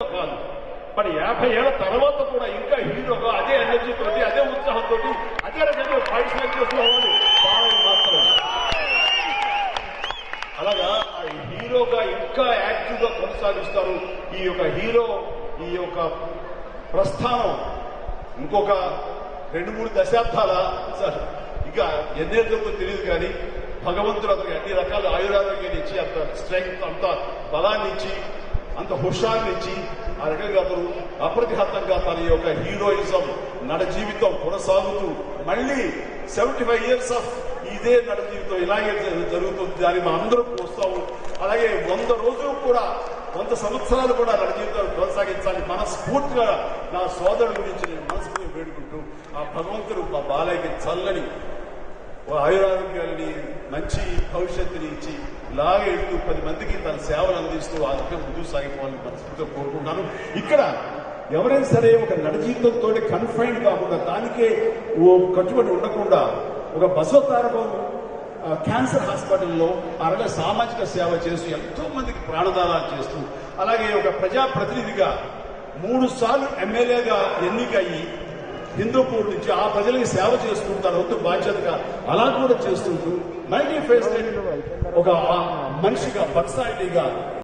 కాదు మరి యాభై ఏళ్ళ తర్వాత కూడా ఇంకా హీరోగా అదే ఎనర్జీ అదే ఉత్సాహంతో అదే రకంగా ఫైట్స్ చేసుకోవాలి బాలయ్య మాత్రం అలాగా ఆ హీరోగా ఇంకా యాక్టివ్గా కొనసాగిస్తారు. ఈ యొక్క హీరో ఈ యొక్క ప్రస్థానం ఇంకొక రెండు మూడు దశాబ్దాల సార్ ఇక ఎన్నేళ్ళతో తెలియదు కానీ భగవంతుడు అతనికి అన్ని రకాల ఆయురారోగ్యాన్ని ఇచ్చి అంత స్ట్రెంగ్త్ అంత బలాన్ని ఇచ్చి అంత హుషాన్ని ఇచ్చి ఆ రకంగా అతను అప్రతిహతంగా తన యొక్క హీరోయిజం నడ జీవితం కొనసాగుతూ మళ్ళీ సెవెంటీ ఫైవ్ ఇయర్స్ ఆఫ్ ఇదే నడ జీవితం ఇలాగే జరుగుతుంది దాన్ని మా అందరూ కోస్తాము అలాగే వంద రోజులు కూడా వంద సంవత్సరాలు కూడా నడ జీవితాలు కొనసాగించాలి మనస్ఫూర్తిగా నా సోదరుడి గురించి నేను మనస్ఫూర్తి వేడుకుంటూ ఆ భగవంతుడు మా బాలయ్యకి చల్లని ఓ ఆయురారోగ్యాలని మంచి భవిష్యత్తుని ఇచ్చి ఇలాగే ఎడుతూ పది మందికి తన సేవలు అందిస్తూ ఆ రకంగా ముందుకు సాగిపోవాలని మనస్ఫూర్తిగా కోరుకుంటున్నాను. ఇక్కడ ఎవరైనా సరే ఒక నడ జీవితంతో కన్ఫైన్ కాకుండా దానికే ఓ కట్టుబడి ఉండకుండా ఒక బసవతారకం క్యాన్సర్ హాస్పిటల్లో అలాగే సామాజిక సేవ చేస్తూ ఎంతో మందికి ప్రాణదానాలు చేస్తూ అలాగే ఒక ప్రజాప్రతినిధిగా మూడు సార్లు ఎమ్మెల్యేగా ఎన్నికయ్యి హిందూపూర్ నుంచి ఆ ప్రజలకి సేవ చేసుకుంటూ వద్దు బాధ్యతగా. అలా కూడా చేస్తుంటూ నైన్టీ ఫేస్ ఒక మనిషిగా పర్సనాలిటీగా